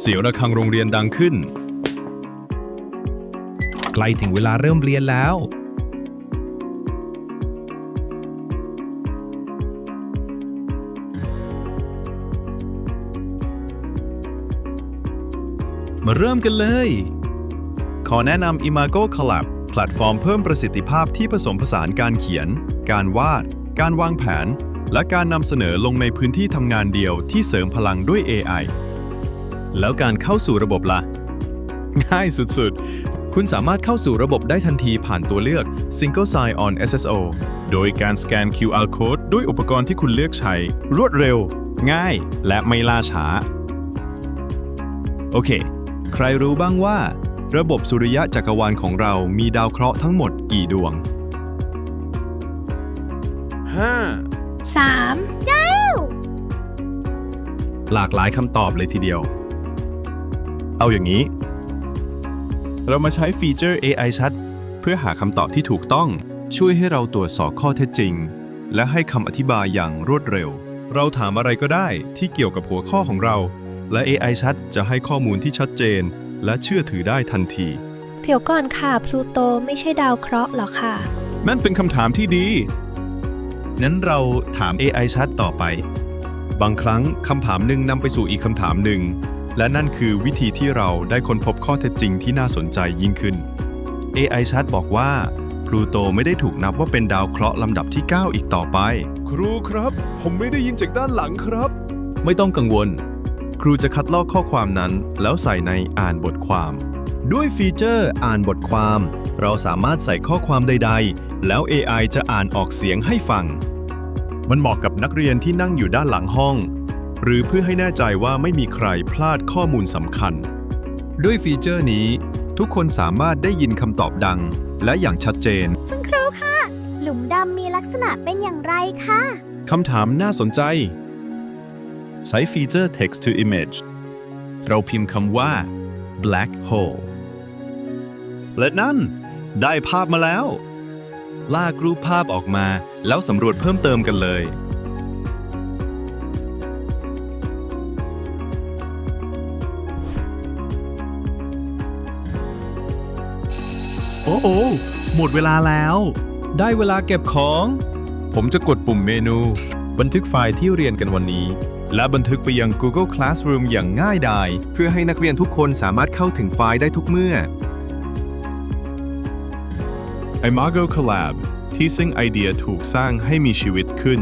เสียงระฆังโรงเรียนดังขึ้น ใกล้ถึงเวลาเริ่มเรียนแล้ว มาเริ่มกันเลย ขอแนะนำ Imago Collab แพลตฟอร์มเพิ่มประสิทธิภาพที่ผสมผสานการเขียน การวาด การวางแผน และการนำเสนอลงในพื้นที่ทำงานเดียวที่เสริมพลังด้วย AI แล้วการเข้าสู่ระบบล่ะ ง่ายสุดๆ คุณสามารถเข้าสู่ระบบได้ทันทีผ่านตัวเลือก Single Sign on SSO โดยการสแกน QR Code ด้วยอุปกรณ์ที่คุณเลือกใช้ รวดเร็ว ง่าย และไม่ล่าช้า โอเค ใครรู้บ้างว่า ระบบสุริยะจักรวาลของเรามีดาวเคราะห์ทั้งหมดกี่ดวง5สามหลากหลายคำตอบเลยทีเดียว เอาอย่างนี้ เรามาใช้ฟีเจอร์ AI ชัด เพื่อหาคำตอบที่ถูกต้องช่วยให้เราตรวจสอบข้อเท็จจริง และให้คำอธิบายอย่างรวดเร็ว เราถามอะไรก็ได้ที่เกี่ยวกับหัวข้อของเรา และ AI ชัดจะให้ข้อมูลที่ชัดเจน และเชื่อถือได้ทันทีเดี๋ยวก่อนค่ะพลูโตไม่ใช่ดาวเคราะห์หรอค่ะ นั่นเป็นคำถามที่ดี นั้นเราถาม AI ชัดต่อไป บางครั้งคำถามหนึ่งนำไปสู่อีกคำถามหนึ่ง และนั่นคือวิธีที่เราได้ค้นพบข้อเท็จจริงที่น่าสนใจยิ่งขึ้น AI ชัดบอกว่าพลูโตไม่ได้ถูกนับว่าเป็นดาวเคราะห์ลำดับที่ 9 อีกต่อไป ครูครับ ผมไม่ได้ยินจากด้านหลังครับ ไม่ต้องกังวล ครูจะคัดลอกข้อความนั้น แล้วใส่ในอ่านบทความ ด้วยฟีเจอร์อ่านบทความ เราสามารถใส่ข้อความใด ๆ แล้ว AI จะอ่านออกเสียงให้ฟัง มันเหมาะกับนักเรียนที่นั่งอยู่ด้านหลังห้อง หรือเพื่อให้แน่ใจว่าไม่มีใครพลาดข้อมูลสำคัญ ด้วยฟีเจอร์นี้ ทุกคนสามารถได้ยินคำตอบดัง และอย่างชัดเจน คุณครูค่ะหลุมดำมีลักษณะเป็นอย่างไรคะ คำถามน่าสนใจ ใช้ฟีเจอร์ text to image เราพิมพ์คำว่า black hole และนั่น ได้ภาพมาแล้ว ลากรูปภาพออกมาแล้วสำรวจเพิ่มเติมกันเลย โอ้โอหมดเวลาแล้ว ได้เวลาเก็บของ ผมจะกดปุ่มเมนู บันทึกไฟล์ที่เรียนกันวันนี้ และบันทึกไปยัง Google Classroom อย่างง่ายดาย เพื่อให้นักเรียนทุกคนสามารถเข้าถึงไฟล์ได้ทุกเมื่อ Imago Collab ที่ซึ่งไอเดียถูกสร้างให้มีชีวิตขึ้น